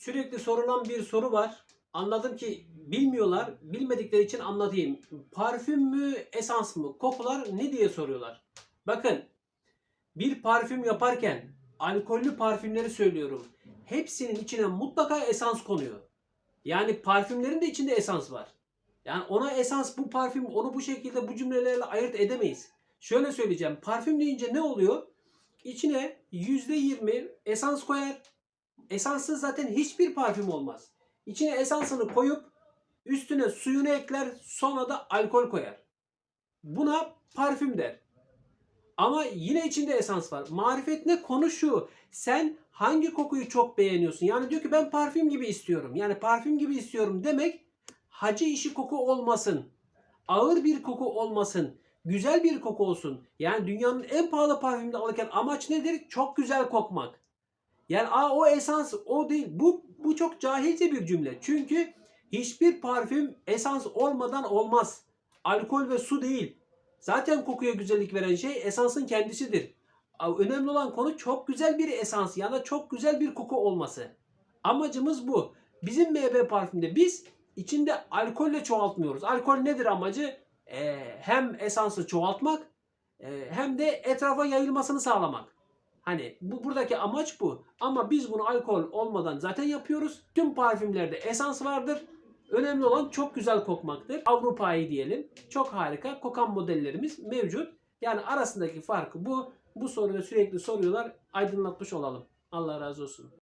Sürekli sorulan bir soru var. Anladım ki bilmiyorlar. Bilmedikleri için anlatayım. Parfüm mü, esans mı? Kokular ne diye soruyorlar. Bakın bir parfüm yaparken alkollü parfümleri söylüyorum. Hepsinin içine mutlaka esans konuyor. Yani parfümlerin de içinde esans var. Yani ona esans bu parfüm onu bu şekilde bu cümlelerle ayırt edemeyiz. Şöyle söyleyeceğim. Parfüm deyince ne oluyor? İçine %20 esans koyar. Esanssız zaten hiçbir parfüm olmaz. İçine esansını koyup üstüne suyunu ekler sonra da alkol koyar. Buna parfüm der. Ama yine içinde esans var. Marifet ne? Konu şu. Sen hangi kokuyu çok beğeniyorsun? Yani diyor ki ben parfüm gibi istiyorum. Yani parfüm gibi istiyorum demek hacı işi koku olmasın. Ağır bir koku olmasın. Güzel bir koku olsun. Yani dünyanın en pahalı parfümünü alırken amaç nedir? Çok güzel kokmak. Yani aa, o esans o değil. Bu bu çok cahilce bir cümle. Çünkü hiçbir parfüm esans olmadan olmaz. Alkol ve su değil. Zaten kokuya güzellik veren şey esansın kendisidir. Önemli olan konu çok güzel bir esans ya da çok güzel bir koku olması. Amacımız bu. Bizim MB parfümde biz içinde alkolle çoğaltmıyoruz. Alkol nedir amacı? Ee, hem esansı çoğaltmak hem de etrafa yayılmasını sağlamak. Hani bu buradaki amaç bu. Ama biz bunu alkol olmadan zaten yapıyoruz. Tüm parfümlerde esans vardır. Önemli olan çok güzel kokmaktır. Avrupa'yı diyelim. Çok harika kokan modellerimiz mevcut. Yani arasındaki farkı bu. Bu soruyu sürekli soruyorlar. Aydınlatmış olalım. Allah razı olsun.